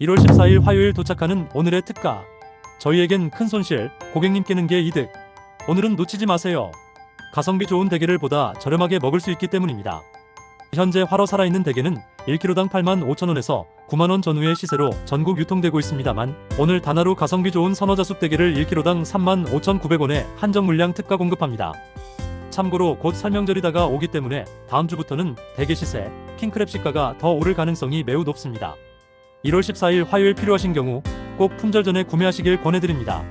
1월 14일 화요일 도착하는 오늘의 특가. 저희에겐 큰 손실, 고객님께는 게 이득. 오늘은 놓치지 마세요. 가성비 좋은 대게를 보다 저렴하게 먹을 수 있기 때문입니다. 현재 활어 살아있는 대게는 1kg당 85,000원에서 9만원 전후의 시세로 전국 유통되고 있습니다만 오늘 단하루 가성비 좋은 선어자숙 대게를 1kg당 35,900원에 한정 물량 특가 공급합니다. 참고로 곧 설명절이 다가오기 때문에 다음 주부터는 대게 시세, 킹크랩 시가가 더 오를 가능성이 매우 높습니다. 1월 14일 화요일 필요하신 경우 꼭 품절 전에 구매하시길 권해드립니다.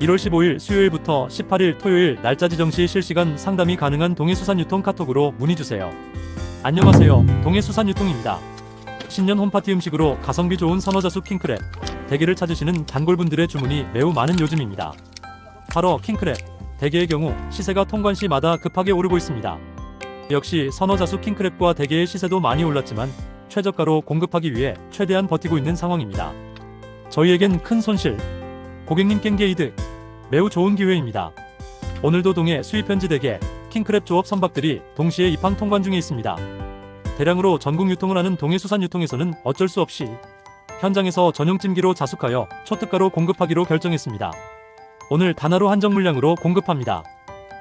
1월 15일 수요일부터 18일 토요일 날짜 지정 시 실시간 상담이 가능한 동해수산유통 카톡으로 문의주세요. 안녕하세요. 동해수산유통입니다. 신년 홈파티 음식으로 가성비 좋은 선어자숙 킹크랩, 대게를 찾으시는 단골분들의 주문이 매우 많은 요즘입니다. 바로 킹크랩, 대게의 경우 시세가 통관 시마다 급하게 오르고 있습니다. 역시 선어자숙 킹크랩과 대게의 시세도 많이 올랐지만 최저가로 공급하기 위해 최대한 버티고 있는 상황입니다. 저희에겐 큰 손실, 고객님 깬게 이득, 매우 좋은 기회입니다. 오늘도 동해 수입 현지 대게, 킹크랩 조업 선박들이 동시에 입항 통관 중에 있습니다. 대량으로 전국 유통을 하는 동해 수산 유통에서는 어쩔 수 없이 현장에서 전용 찜기로 자숙하여 초특가로 공급하기로 결정했습니다. 오늘 단하루 한정 물량으로 공급합니다.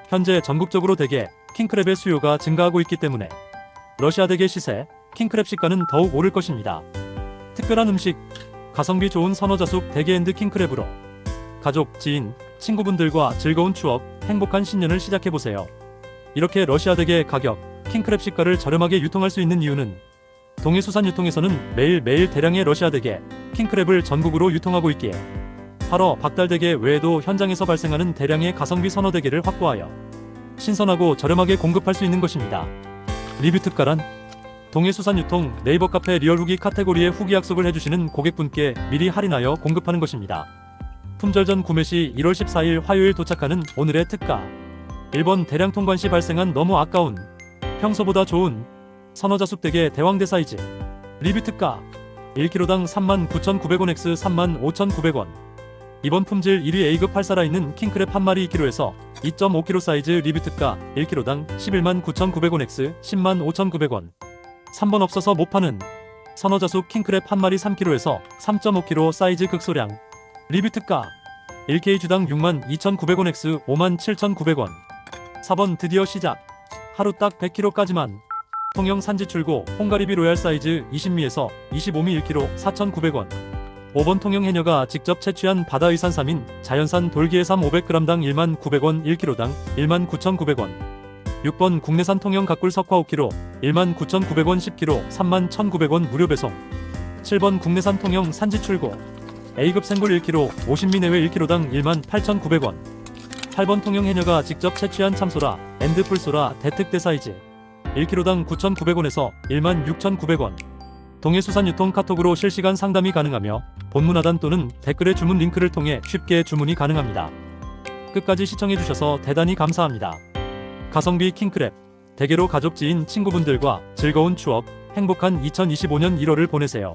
현재 전국적으로 대게, 킹크랩의 수요가 증가하고 있기 때문에 러시아 대게 시세, 킹크랩 시가는 더욱 오를 것입니다. 특별한 음식, 가성비 좋은 선어자숙 대게앤드 킹크랩으로 가족, 지인, 친구분들과 즐거운 추억, 행복한 신년을 시작해보세요. 이렇게 러시아 대게 가격, 킹크랩 시가를 저렴하게 유통할 수 있는 이유는 동해수산 유통에서는 매일매일 대량의 러시아 대게, 킹크랩을 전국으로 유통하고 있기에 8월 박달대게 외에도 현장에서 발생하는 대량의 가성비 선어대게를 확보하여 신선하고 저렴하게 공급할 수 있는 것입니다. 리뷰 특가란 동해수산유통 네이버 카페 리얼 후기 카테고리에 후기 약속을 해주시는 고객분께 미리 할인하여 공급하는 것입니다. 품절 전 구매 시 1월 14일 화요일 도착하는 오늘의 특가. 1번 대량 통관 시 발생한 너무 아까운 평소보다 좋은 선어자숙 대게 대왕대 사이즈. 리뷰 특가. 1kg당 39,900원 x 35,900원. 이번 품질 1위 A급 8 살아 있는 킹크랩 한 마리 2kg에서 2.5kg 사이즈 리뷰 특가. 1kg당 119,900원 x 105,900원 3번 없어서 못 파는 선어자숙 킹크랩 한 마리 3kg에서 3.5kg 사이즈 극소량. 리뷰 특가. 1K 주당 62,900원 x 57,900원. 4번 드디어 시작. 하루 딱 100kg까지만. 통영 산지 출고 홍가리비 로얄 사이즈 20미에서 25미 1kg 4,900원. 5번 통영 해녀가 직접 채취한 바다의산 3인 자연산 돌기해삼 500g당 19,900원 1kg당 19,900원 6번 국내산 통영 각굴 석화 5kg 19,900원 10kg 31,900원 무료 배송 7번 국내산 통영 산지 출고 A급 생굴 1kg 50미 내외 1kg당 18,900원 8번 통영 해녀가 직접 채취한 참소라 앤드 풀소라 대특대 사이즈 1kg당 9,900원에서 16,900원 동해수산유통 카톡으로 실시간 상담이 가능하며 본문 하단 또는 댓글의 주문 링크를 통해 쉽게 주문이 가능합니다. 끝까지 시청해주셔서 대단히 감사합니다. 가성비 킹크랩 대게로 가족 지인 친구분들과 즐거운 추억 행복한 2025년 1월을 보내세요.